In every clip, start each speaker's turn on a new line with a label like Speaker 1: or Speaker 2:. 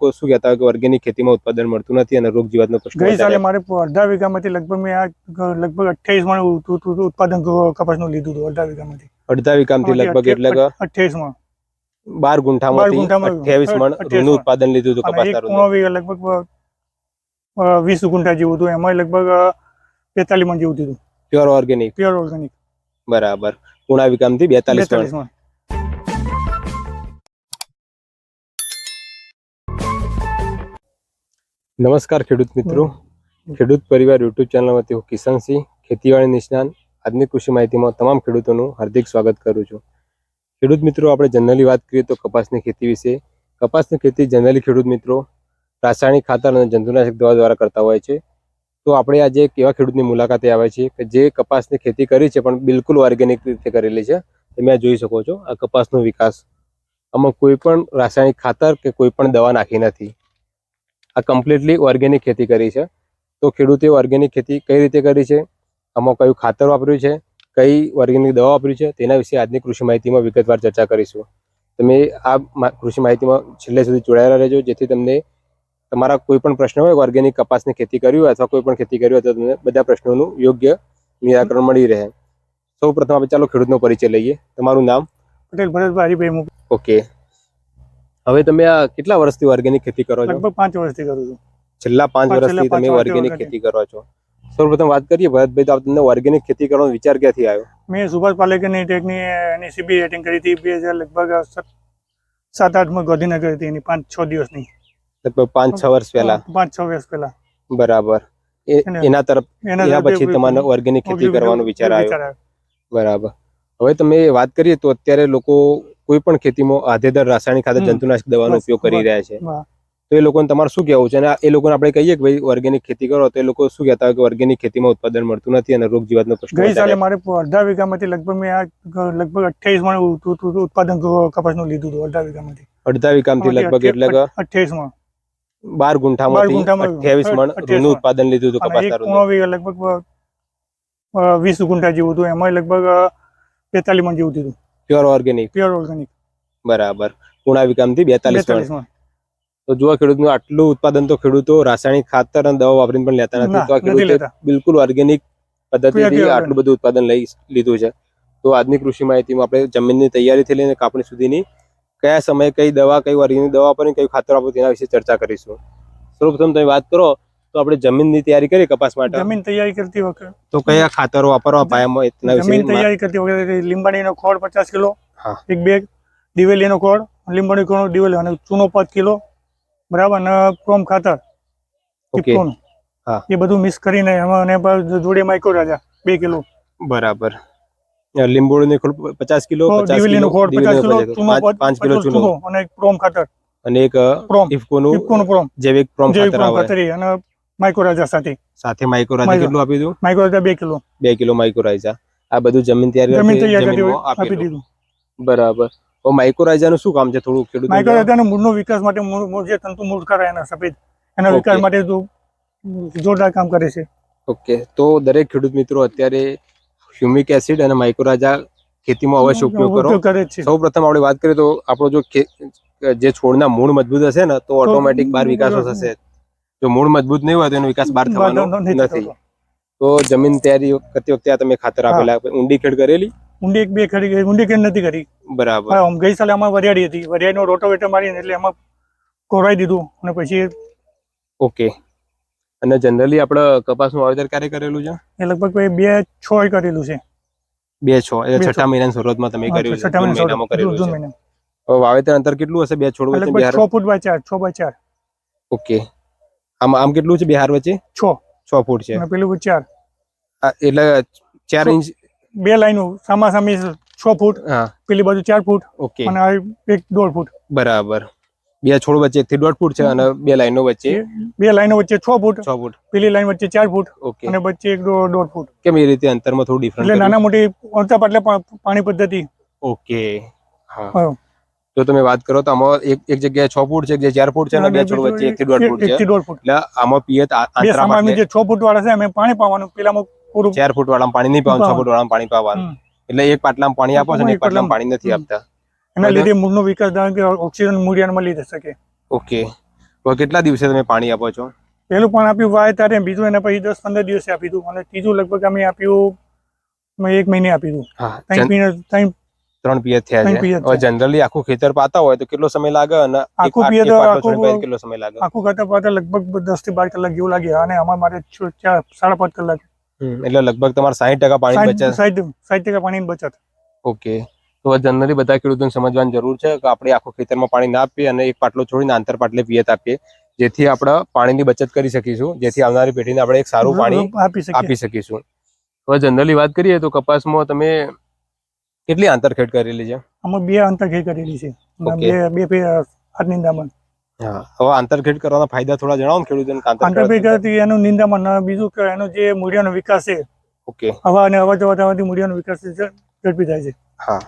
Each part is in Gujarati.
Speaker 1: શું કહેતા કે ઓર્ગેનિક ખેતીમાં ઉત્પાદન મળતું નથી અને રોગ જીવાતનો પ્રશ્ન
Speaker 2: ગઈ સાલે મારે અડધા વીઘામાંથી લગભગ મેં આ લગભગ અઠ્યાવીસ ઉ- ઉત્પાદન કપાસનું લીધું હતું અડધા વીઘામાંથી.
Speaker 1: અડધા વીઘામાંથી લગભગ એટલે
Speaker 2: અઠ્યાવીસમાં
Speaker 1: બાર ગુંઠામાંથી અઠ્યાવીસ મણ
Speaker 2: 28
Speaker 1: રૂનું ઉત્પાદન લીધું હતું કપાસના
Speaker 2: વીઘા લગભગ વીસ ગુંઠા જેવું હતું. એમાં લગભગ બેતાલીસ મણ જેવું થયું
Speaker 1: પ્યોર ઓર્ગેનિક
Speaker 2: પ્યોર ઓર્ગેનિક
Speaker 1: બરાબર. પૂણા વિકામથી બેતાલીસ મણ. નમસ્કાર ખેડૂત મિત્રો. ખેડૂત પરિવાર યુટ્યુબ ચેનલમાંથી હું કિશનસિંહ ખેતીવાડી નિષ્ણાંત આજની કૃષિ માહિતીમાં તમામ ખેડૂતોનું હાર્દિક સ્વાગત કરું છું. ખેડૂત મિત્રો આપણે જનરલી વાત કરીએ તો કપાસની ખેતી વિશે. કપાસની ખેતી જનરલી ખેડૂત મિત્રો રાસાયણિક ખાતર અને જંતુનાશક દવા દ્વારા કરતા હોય છે. તો આપણે આજે એક એવા ખેડૂતની મુલાકાતે આવે છે કે જે કપાસની ખેતી કરી છે પણ બિલકુલ ઓર્ગેનિક રીતે કરેલી છે. તમે આ જોઈ શકો છો આ કપાસનો વિકાસ. આમાં કોઈ પણ રાસાયણિક ખાતર કે કોઈ પણ દવા નાખી નથી. આ કમ્પ્લીટલી ઓર્ગેનિક ખેતી કરી છે. તો ખેડૂતે ઓર્ગેનિક ખેતી કઈ રીતે કરી છે? આમાં કયું ખાતર વાપર્યું છે? કઈ ઓર્ગેનિક દવા વાપરી છે? તેના વિશે આજની કૃષિ માહિતીમાં વિગતવાર ચર્ચા કરીશું. તમે આ કૃષિ માહિતીમાં છેલ્લે સુધી જોડાયેલા રહેજો. જેથી તમને તમારા કોઈ પણ પ્રશ્ન હોય ઓર્ગેનિક કપાસની ખેતી કરી હોય અથવા કોઈ પણ ખેતી કરી હોય તો તમને બધા પ્રશ્નોનું યોગ્ય નિરાકરણ મળી રહે. સૌ પ્રથમ આપણે ચાલો ખેડૂતનો પરિચય લઈએ. તમારું નામ?
Speaker 2: પટેલ ભરતભાઈ
Speaker 1: ઓકે હવે તમે આ કેટલા વર્ષથી ઓર્ગેનિક ખેતી કરો છો?
Speaker 2: લગભગ પાંચ વર્ષથી કરું છું.
Speaker 1: છેલ્લા પાંચ વર્ષથી તમે ઓર્ગેનિક ખેતી કરો છો. સૌપ્રથમ વાત કરીએ ભરતભાઈ તો તમને ઓર્ગેનિક ખેતી કરવાનો વિચાર ક્યાંથી આવ્યો?
Speaker 2: મેં સુભાષ પાલેકરની ટેકની એની સીબી રેટિંગ કરી હતી. બે હજાર લગભગ સત- આઠમાં ગાંધીનગર હતી. એની પાંચ છ દિવસની.
Speaker 1: લગભગ પાંચ છ વર્ષ પહેલા.
Speaker 2: પાંચ છ વર્ષ પહેલા.
Speaker 1: બરાબર.
Speaker 2: એના
Speaker 1: તરફ એના પછી તમારે ઓર્ગેનિક ખેતી કરવાનો વિચાર આવ્યો. બરાબર. હવે તમે વાત કરીએ તો અત્યારે લોકો કોઈ પણ ખેતીમાં આધેદર રાસાયણિક ખાતર જંતુનાશક દવાનો ઉપયોગ કરી રહ્યા છે. તો એ લોકોને તમારે શું કહેવું છે? અને એ લોકોને આપણે કહીએ કે ભાઈ ઓર્ગેનિક ખેતી કરો તો એ લોકો શું કહેતા હોય કે ઓર્ગેનિક ખેતીમાં ઉત્પાદન મળતું નથી અને રોગ જીવાતનો પ્રશ્ન
Speaker 2: ગઈ સાલે મારે અડધા વીઘામાંથી લગભગ મેં આ લગભગ અઠ્યાવીસ મણ ઉત્પાદન કપાસનું લીધું હતું અડધા વીઘામાંથી.
Speaker 1: અડધા વીઘામાંથી લગભગ એટલે
Speaker 2: અઠ્યાવીસ મણ.
Speaker 1: બાર ગુંઠામાંથી
Speaker 2: ગુંઠામાં
Speaker 1: અઠ્યાવીસ
Speaker 2: મણનું
Speaker 1: ઉત્પાદન લીધું હતું
Speaker 2: વીઘા લગભગ વીસ ગુંઠા જેવું હતું. એમાં લગભગ બેતાલીસ મણ જેવું દીધું
Speaker 1: પ્યોર ઓર્ગેનિક
Speaker 2: પ્યોર ઓર્ગેનિક
Speaker 1: બરાબર. પૂણા થી બેતાલીસ મણ. તો જો ખેડૂતનું આટલું ઉત્પાદન તો ખેડૂતો રાસાયણિક ખાતર અને દવા વાપરીને પણ લેતા નથી. તો આ
Speaker 2: નથી
Speaker 1: બિલકુલ ઓર્ગેનિક પદ્ધતિથી આટલું બધું ઉત્પાદન લઈ લીધું છે. તો આજની કૃષિ માહિતીમાં આપણે જમીનની તૈયારીથી લઈને કાપણી સુધીની કયા સમયે કઈ દવા કઈ ઓર્ગેનિક દવા પર કયું ખાતર વાપરવું તેના વિશે ચર્ચા કરીશું. સૌપ્રથમ તમે વાત કરો તો આપણે જમીનની તૈયારી કરીએ કપાસ માટે?
Speaker 2: જમીન તૈયારી કરતી વખતે.
Speaker 1: તો કયા ખાતરો વાપરવા? પાયામાં
Speaker 2: જમીન તૈયારી કરતી વખતે લીંબાડીનો ખોળ પચાસ કિલો એક બેગ દિવેલીનો ખોળ લીંબાડી ખોળ દિવેલી અને ચૂનો પાંચ કિલો બરાબર અને ક્રોમ ખાતર
Speaker 1: હા.
Speaker 2: એ બધું મિક્સ કરીને એમાં અને જોડે માઇક્રો રાજા બે કિલો.
Speaker 1: બરાબર. લીંબોળીની ખોળ પચાસ કિલો
Speaker 2: દિવેલીનો ખોળ પચાસ કિલો ચૂનો
Speaker 1: પાંચ- કિલો ચૂનો.
Speaker 2: અને ક્રોમ ખાતર.
Speaker 1: અને એક
Speaker 2: પ્રોમ
Speaker 1: ઇફકોનું
Speaker 2: પ્રોમ.
Speaker 1: જૈવિક પ્રોમ ખાતર આવે.
Speaker 2: અને માઇક્રો રાજા સાથે.
Speaker 1: સાથે માઇક્રોરાઇઝા
Speaker 2: માઇક્રો.
Speaker 1: કેટલું આપી દઉં
Speaker 2: માઇક્રોરાઇઝા બે કિલો.
Speaker 1: બે કિલો માઇક્રોરાઇઝા આ બધું જમીન તૈયાર
Speaker 2: જમીન તૈયાર આપી દીધું.
Speaker 1: બરાબર. હવે માઇક્રોરાજાનું શું કામ છે? થોડું ખેડૂત
Speaker 2: માઇક્રો રાજાનો મૂળનો વિકાસ માટે મૂળ મૂળ જે તંતુ મૂળ ખરા એના સફેદ એના વિકાસ માટે તો જોરદાર કામ કરે છે.
Speaker 1: ઓકે. તો દરેક ખેડૂત મિત્રો અત્યારે હ્યુમિક એસિડ અને માઇક્રોરાઇઝા ખેતીમાં અવશ્ય ઉપયોગ કરો. સૌ પ્રથમ આપણે વાત કરીએ તો આપણો જો જે છોડના મૂળ મજબૂત હશે ને તો ઓટોમેટિક બહાર વિકાસ થશે. જો મૂળ મજબૂત નહીં હોય તો એનો વિકાસ બહાર થવાનો
Speaker 2: નથી
Speaker 1: તો જમીન તૈયારી કરતી વખતે આ તમે ખાતર આપેલા ઊંડી ખેડ કરેલી?
Speaker 2: ઊંડી એક બે ખરી ઊંડી ખેડ નથી કરી.
Speaker 1: બરાબર.
Speaker 2: ગઈ સાલે આમાં વરિયાળી હતી. વરિયાળીનો રોટોવેટર મારીને એટલે એમાં કોરાઈ દીધું અને પછી
Speaker 1: ઓકે. અને જનરલી આપણે કપાસનું વાવેતર ક્યારે કરેલું છે?
Speaker 2: એ લગભગ બે છ કરેલું છે.
Speaker 1: બે છ એટલે છઠ્ઠા મહિનાની શરૂઆતમાં તમે કર્યું છે
Speaker 2: છઠ્ઠા
Speaker 1: મહિનામાં કરેલું છે. વાવેતર અંતર કેટલું હશે? બે છોડ વચ્ચે
Speaker 2: છ ફૂટ બાય ચાર છ બાય ચાર.
Speaker 1: ઓકે. આમ આમ કેટલું છે બિહાર વચ્ચે?
Speaker 2: છ.
Speaker 1: છ ફૂટ છે.
Speaker 2: પેલું ચાર.
Speaker 1: એટલે ચાર ઇંચ
Speaker 2: બે લાઈનો સામા સામી છ ફૂટ
Speaker 1: હા.
Speaker 2: પેલી બાજુ ચાર ફૂટ
Speaker 1: ઓકે.
Speaker 2: અને આ એક દોઢ ફૂટ.
Speaker 1: બરાબર. બે છોડ વચ્ચે થી દોઢ ફૂટ છે અને બે લાઈનો વચ્ચે?
Speaker 2: બે લાઈનો વચ્ચે છ ફૂટ
Speaker 1: છ ફૂટ.
Speaker 2: પેલી લાઈન વચ્ચે ચાર ફૂટ
Speaker 1: ઓકે.
Speaker 2: અને વચ્ચે એક દોઢ ફૂટ.
Speaker 1: કેમ એ રીતે અંતરમાં થોડું
Speaker 2: એટલે
Speaker 1: ડિફરન્ટ
Speaker 2: નાના મોટી અંતર એટલે પાણી પદ્ધતિ.
Speaker 1: ઓકે. હા. તો તમે વાત કરો તો આમાં એક એક જગ્યાએ છ ફૂટ છે એક જગ્યાએ ચાર ફૂટ છે અને બે છોડ વચ્ચે એક થી દોઢ ફૂટ છે. એટલે આમાં આંતરા
Speaker 2: જે છ ફૂટ વાળા છે અમે પાણી પાવાનું પેલામાં
Speaker 1: ચાર ફૂટ વાળા પાણી નહીં પાવાનું છ ફૂટ વાળા પાણી પાવાનું. એટલે એક પાટલામાં પાણી આપો છો એક પાટલામાં પાણી નથી આપતા.
Speaker 2: એના. લીધે મૂળનો વિકાસ ધારણ કે ઓક્સિજન મૂળિયાને મળી શકે
Speaker 1: ઓકે. તો કેટલા દિવસે તમે પાણી આપો છો?
Speaker 2: પહેલું પણ આપ્યું વાય ત્યારે બીજું એના પછી દસ પંદર દિવસે આપી દીધું. અને ત્રીજું લગભગ અમે આપ્યું એક મહિને આપી દીધું.
Speaker 1: ત્યાં
Speaker 2: ત્રણ ત્રણ
Speaker 1: પિયત થયા છે. જનરલી આખું ખેતર પાતા હોય તો કેટલો સમય લાગે અને
Speaker 2: આખું પિયત
Speaker 1: કેટલો સમય લાગે?
Speaker 2: આખું ખેતર પાતા લગભગ દસથી બાર કલાક જેવું લાગે અને અમારે મારે સાડા પાંચ કલાક.
Speaker 1: એટલે લગભગ તમારે સાહીઠ ટકા પાણી બચત.
Speaker 2: સાઠ ટકા પાણી બચત.
Speaker 1: ઓકે તો જનરલી બધા ખેડૂતોને સમજવાની જરૂર છે કે આપણે આખું ખેતરમાં પાણી ના આપીએ અને એક પાટલો છોડીને આંતર પાટલે પિયત આપીએ. જેથી આપણે પાણીની બચત કરી શકીશું. જેથી આવનારી પેઢીને આપણે એક સારું પાણી
Speaker 2: આપી
Speaker 1: આપી શકીશું. હવે જનરલી વાત કરીએ તો કપાસમાં તમે કેટલી આંતરખેડ કરેલી છે?
Speaker 2: આમાં બે અંતરખેડ કરેલી છે. બે બે હાથ નિંદામણ.
Speaker 1: હવે આંતરખેડ કરવાના ફાયદા થોડા જણાવો ખેડૂતોને આંતરખેડ
Speaker 2: કરવાથી એનું નિંદામણ બીજું કે એનો જે મૂળિયાનો વિકાસ છે
Speaker 1: ઓકે.
Speaker 2: હવા અને અવાજ થવાથી મૂળિયાનો વિકાસ ઝડપી થાય છે.
Speaker 1: હા.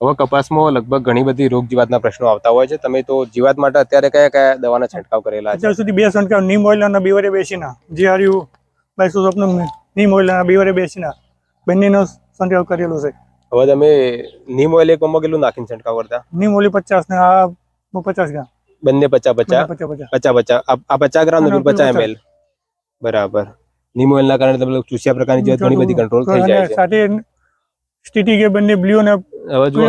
Speaker 1: હવે કપાસમાં લગભગ ઘણી બધી રોગ જીવાતના પ્રશ્નો આવતા હોય છે. તમે તો જીવાત માટે અત્યારે કયા કયા દવાના છંટકાવ કરેલા છે?
Speaker 2: અત્યાર સુધી બે છંટકાવ નીમ ઓઇલ અને બીવરે બેસીના. જે હાર્યું બાઈસો સ્વપ્ન નીમ ઓઇલ અને બીવરે બેસીના. બંનેનો છંટકાવ કરેલો છે.
Speaker 1: હવે તમે નીમ ઓઇલ એક પંપમાં કેટલું નાખીને છંટકાવ કરતા?
Speaker 2: નીમ ઓલી પચાસ ને આ પચાસ ગ્રામ.
Speaker 1: બંને પચાસ પચાસ?
Speaker 2: પચાસ પચાસ.
Speaker 1: પચા પચા આ પચાસ ગ્રામ ને પચાસ એમએલ બરાબર. નીમ ઓઇલ ના કારણે તમે ચૂસ્યા પ્રકારની જીવાત ઘણી બધી કંટ્રોલ થઈ જાય છે.
Speaker 2: સાથે સ્ટીટી કે બંને બ્લુ ને
Speaker 1: હવે જો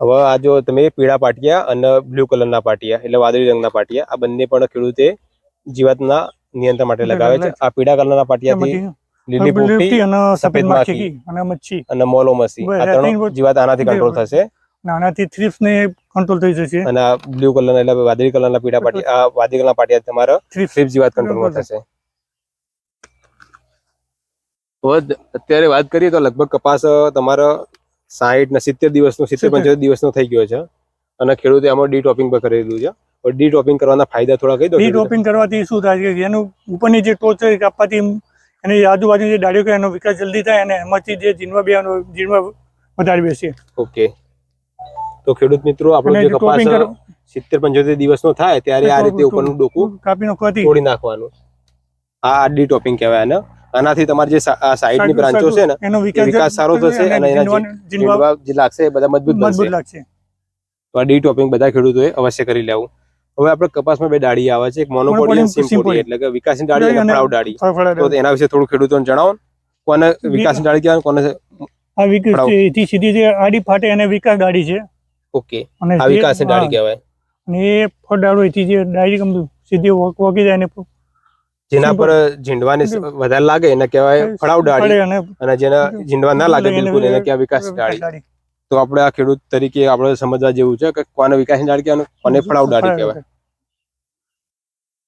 Speaker 1: હવે આ જો તમે પીળા પાટિયા અને બ્લુ કલરના પાટિયા એટલે વાદળી રંગના પાટિયા આ બંને પણ ખેડૂતે જીવાતના નિયંત્રણ માટે લગાવે છે. આ પીળા કલરના પાટિયાથી લીલી પોપટી
Speaker 2: અને સફેદ માખી અને મચ્છી.
Speaker 1: અને મોલોમસી આ
Speaker 2: આ
Speaker 1: ત્રણ જીવાત આનાથી કંટ્રોલ થશે.
Speaker 2: આનાથી થ્રીપ્સ ને કંટ્રોલ થઈ જશે.
Speaker 1: અને આ બ્લુ કલરના એટલે વાદળી કલરના પીડા પાટી આ વાદળી કલરના પાટિયા તમારો
Speaker 2: થ્રીપ્સ
Speaker 1: જીવાત કંટ્રોલમાં થશે. તો અત્યારે વાત કરીએ તો લગભગ કપાસ તમારો સાહીઠ ને સિત્તેર દિવસનો સિત્તેર
Speaker 2: સિત્તેર.
Speaker 1: પંચોતેર દિવસનો થઈ ગયો છે. અને ખેડૂતે આમાં ડી ટોપિંગ પર કરેલું છે. ડી ટોપિંગ કરવાના ફાયદા થોડા કહી દો
Speaker 2: ડી. ટોપિંગ કરવાથી શું થાય છે કે એનું ઉપરની જે ટોચ કાપવાથી એની આજુબાજુ જે ડાળીઓ એનો વિકાસ જલ્દી થાય અને એમાંથી જે જીનવા બેવાનો જીનવા વધારે બેસીએ
Speaker 1: ઓકે. તો ખેડૂત મિત્રો આપણે જે કપાસ સિત્તેર પંચોતેર દિવસનો થાય ત્યારે આ રીતે ઉપરનું ડોકું
Speaker 2: કાપી
Speaker 1: તોડી નાખવાનું. આ ડી ટોપિંગ કહેવાય આને. આનાથી તમારી જે સાઈડની બ્રાન્ચો છે ને
Speaker 2: એનો
Speaker 1: વિકાસ સારો થશે અને એના
Speaker 2: જીનવા
Speaker 1: જે લાગશે એ બધા મજબૂત
Speaker 2: મજબૂત
Speaker 1: બનશે
Speaker 2: લાગશે.
Speaker 1: તો આ ડી ટોપિંગ બધા ખેડૂતોએ અવશ્ય કરી લેવું. હવે આપણે કપાસમાં બે ડાળી આવે છે એક મોનોપોલી અને એટલે કે વિકાસની ડાળી અને ફળાવ ડાળી. તો એના વિશે થોડું ખેડૂતોને જણાવો. કોને વિકાસની ડાળી કહેવાય કોને
Speaker 2: આ વિકાસ
Speaker 1: ફળાવ.
Speaker 2: છે એથી સીધી જે આડી ફાટે એને વિકાસ ડાળી છે.
Speaker 1: ઓકે.
Speaker 2: અને
Speaker 1: આ વિકાસની ડાળી કહેવાય.
Speaker 2: અને એ ફળ ડાળો એથી જે કમ સીધી વોક- જાય ને
Speaker 1: જેના પર ઝીંડવાની વધારે લાગે એને કહેવાય ફળાવ ડાળી
Speaker 2: અને
Speaker 1: જેના ઝીંડવા ના લાગે બિલકુલ એને કહેવાય વિકાસ ડાળી.
Speaker 2: ડાળી.
Speaker 1: તો આપણે આ ખેડૂત તરીકે આપણે સમજવા જેવું છે કે કોને વિકાસની ડાળી કહેવાય અને કોને ફળાવ ડાળી કહેવાય.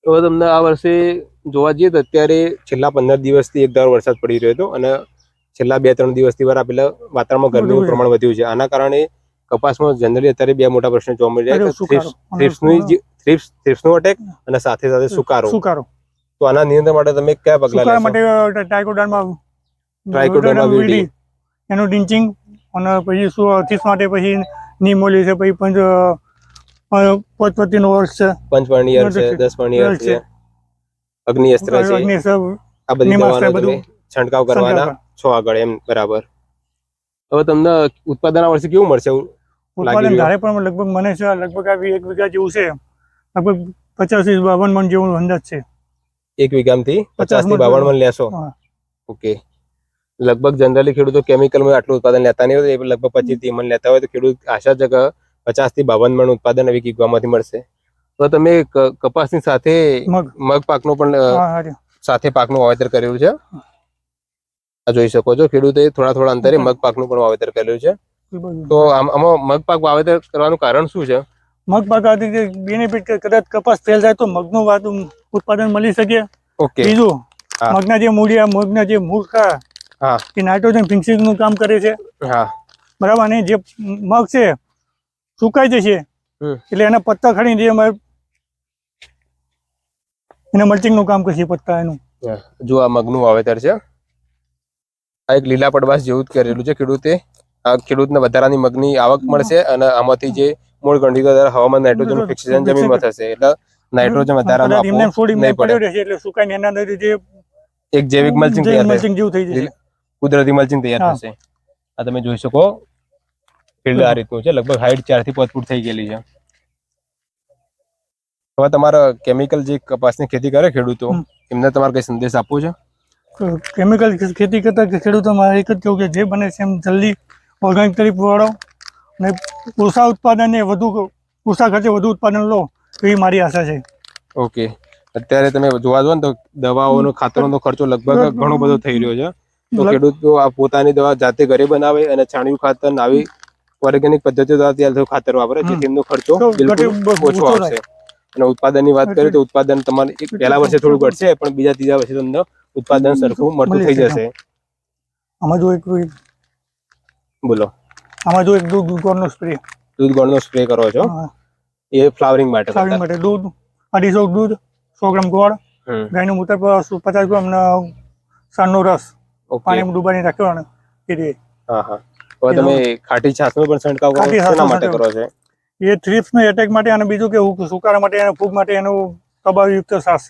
Speaker 1: હવે તમને આ વર્ષે જોવા જઈએ તો અત્યારે છેલ્લા પંદર દિવસથી એક ધારો વરસાદ પડી રહ્યો હતો અને છેલ્લા બે ત્રણ દિવસથી વાર પેલા વાતાવરણમાં ગરમીનું પ્રમાણ વધ્યું છે. આના કારણે કપાસમાં જનરલી અત્યારે બે મોટા પ્રશ્નો જોવા મળી રહ્યા છે.
Speaker 2: અને
Speaker 1: થ્રિપ્સની થ્રિપ્સ થ્રિપ્સનો અટેક અને સાથે સાથે સુકારો.
Speaker 2: સુકારો.
Speaker 1: તો આના નિયંત્રણ માટે તમે કયા પગલાં લેશો?
Speaker 2: માટે ટાઇકોડર્મા
Speaker 1: ટ્રાઇકોડર્મા વીડી.
Speaker 2: એનું ડિંચિંગ અને પછી શું માટે પછી નિમોલી છે પછી પંચ પચપતિનો વર્ષ છે.
Speaker 1: પંચપર્ણી અર્થ છે
Speaker 2: છે.
Speaker 1: દસ છે.
Speaker 2: છે.
Speaker 1: છે. આ બધી દવાનો તમે છંટકાવ કરવાના? છો આગળ એમ બરાબર. હવે તમને ઉત્પાદન આ વર્ષે કેવું મળશે?
Speaker 2: ઉત્પાદન? ધારે પણ લગભગ મને છે લગભગ આ એક વીઘા જેવું છે. લગભગ પચાસથી બાવન મણ જેવું અંદાજ છે.
Speaker 1: એક વીઘામાંથી પચાસ
Speaker 2: પચાસથી
Speaker 1: બાવન મણ લેશો? ઓકે. લગભગ જનરલી ખેડૂતો કેમિકલમાં આટલું ઉત્પાદન લેતા નહીં હોય લગભગ પચીસથી મણ લેતા હોય તો ખેડૂત આશા જગા કે પચાસથી બાવન મણ ઉત્પાદન આવી વીઘામાંથી મળશે. તો તમે કપાસની સાથે
Speaker 2: મગ.
Speaker 1: પાકનો પણ. સાથે પાકનું વાવેતર કરેલું છે? આ જોઈ શકો છો ખેડૂતે થોડા થોડા અંતરે મગ પાકનું પણ વાવેતર કરેલું છે. તો આમ- મગ પાક વાવેતર કરવાનું કારણ શું છે?
Speaker 2: મગ પાક બેનિફિટ કદાચ કપાસ ફેલ થાય તો મગનું ઉત્પાદન મળી શકે.
Speaker 1: ઓકે
Speaker 2: બીજું મગના જે મૂળિયા મગના જે મૂળખા
Speaker 1: હા
Speaker 2: એ નાઇટ્રોજન ફિક્સિંગનું કામ કરે છે.
Speaker 1: હા.
Speaker 2: બરાબર? અને જે મગ છે સુકાઈ જશે. એટલે એના પત્તા ખરીને જે અમારે એને મલ્ચિંગનું કામ કરશે પત્તા એનું.
Speaker 1: જો આ મગનું વાવેતર છે. આ એક લીલા પડવાસ જેવું જ કરેલું છે ખેડૂતે. આ ખેડૂતને વધારાની મગની આવક મળશે અને આમાંથી જે મૂળ ગંઠી દ્વારા હવામાન નાઇટ્રોજન ફિક્સેશન જમીનમાં થશે. એટલે નાઇટ્રોજન વધારાનો આપવું નહીં પડે.
Speaker 2: એટલે સુકાઈને એના અંદર જે
Speaker 1: એક જૈવિક મલ્ચિંગ તૈયાર
Speaker 2: મલ્ચિંગ જેવું થઈ જશે.
Speaker 1: કુદરતી મલ્ચિંગ તૈયાર. થશે. આ તમે જોઈ શકો. ફિલ્ડ આ રીતનું છે. લગભગ હાઈટ ચારથી પાંચ ફૂટ થઈ ગયેલી છે. હવે તમારા કેમિકલ જે કપાસની ખેતી કરે ખેડૂતો એમને તમારે કઈ સંદેશ આપવો છે?
Speaker 2: કેમિકલ ખેતી કરતા ખેડૂતો મારે એક જ કહું કે જે બને છે એમ જલ્દી ઓર્ગેનિક તરીકે વળો અને ઓછા ઉત્પાદન એ વધુ ઓછા ખર્ચે વધુ ઉત્પાદન લો એવી મારી આશા છે.
Speaker 1: ઓકે અત્યારે તમે જોવા જો ને તો દવાઓનો ખાતરોનો ખર્ચો લગભગ ઘણો બધો થઈ રહ્યો છે. તો ખેડૂતો આ પોતાની દવા જાતે ઘરે બનાવે અને છાણિયું ખાતર નાવી ઓર્ગેનિક પદ્ધતિ દ્વારા ખાતર વાપરે. જેથી એમનો ખર્ચો બિલકુલ ઓછો આવશે. અને ઉત્પાદનની વાત કરીએ તો ઉત્પાદન તમારે એક પહેલા વર્ષે થોડું ઘટશે પણ બીજા ત્રીજા વર્ષે તમને ઉત્પાદન સરખું મળતું થઈ જશે.
Speaker 2: આમાં જો એક
Speaker 1: બોલો.
Speaker 2: આમાં જો એક દૂધ ગોળનો સ્પ્રે
Speaker 1: દૂધ ગોળનો સ્પ્રે કરો છો? એ ફ્લાવરિંગ માટે
Speaker 2: ફ્લાવરિંગ. માટે દૂધ અઢીસો દૂધ સો ગ્રામ ગોળ ગાયનું મૂત્ર પચાસ ગ્રામ ને સારનો રસ. પાણીમાં ડૂબાડીને રાખ્યો કીધી
Speaker 1: હા હા. હવે તમે ખાટી છાસનો પણ છંટકાવ કરો માટે કરો છે?
Speaker 2: એ નો એટેક માટે અને બીજું કે સુકારા માટે અને ફૂગ માટે એનું પ્રભાવયુક્ત શ્વાસ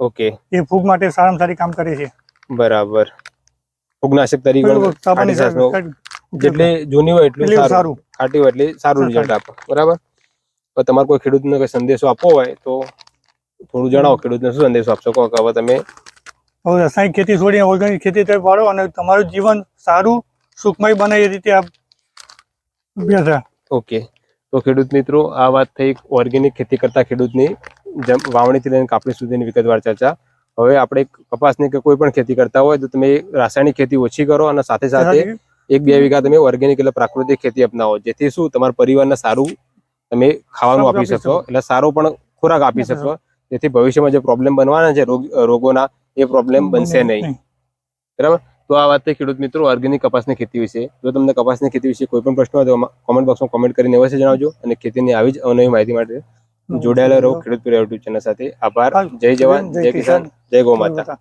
Speaker 1: ઓકે
Speaker 2: એ ફૂગ માટે સારામાં સારી કામ કરે છે.
Speaker 1: બરાબર. ફૂગનાશક તરીકે જેટલી જૂની હોય એટલું સારું. ખાટી હોય એટલે સારું
Speaker 2: સારું.
Speaker 1: રિઝલ્ટ આપે. બરાબર? તો તમારે કોઈ ખેડૂતને કોઈ સંદેશો આપવો હોય તો થોડું જણાવો. ખેડૂતને શું સંદેશો આપશો? કહો કે હવે તમે
Speaker 2: હવે રાસાયણિક ખેતી છોડીને ઓર્ગેનિક ખેતી તરફ વાળો અને તમારું જીવન સારું સુખમય બને એ રીતે આપ બેઠા
Speaker 1: ઓકે. તો ખેડૂત મિત્રો આ વાત થઈ ઓર્ગેનિક ખેતી કરતા ખેડૂતની જેમ વાવણીથી લઈને કાપણી સુધીની વિગતવાર ચર્ચા. હવે આપણે કપાસની કે કોઈ પણ ખેતી કરતા હોય તો તમે રાસાયણિક ખેતી ઓછી કરો અને સાથે સાથે એક બે વીઘા તમે ઓર્ગેનિક એટલે પ્રાકૃતિક ખેતી અપનાવો જેથી શું તમારા પરિવારને સારું તમે ખાવાનું આપી શકો એટલે સારો પણ ખોરાક આપી
Speaker 2: આપી
Speaker 1: શકો. જેથી ભવિષ્યમાં જે પ્રોબ્લેમ બનવાના છે રોગ રોગોના એ પ્રોબ્લેમ બનશે નહીં. તો આ વાત ખેડૂત મિત્રો ઓર્ગેનિક કપાસની ખેતી વિશે. જો તમને કપાસની ખેતી વિશે કોઈ પણ પ્રશ્ન હોય તો કોમેન્ટ બોક્સમાં કોમેન્ટ કરીને અવશ્ય જણાવજો અને ખેતીની આવી જ અવનવી માહિતી માટે જોડાયેલા રહો ખેડૂત યુટ્યુબ ચેનલ સાથે. આભાર. જય જવાન. જય કિસાન. જય ગૌ
Speaker 2: માતા.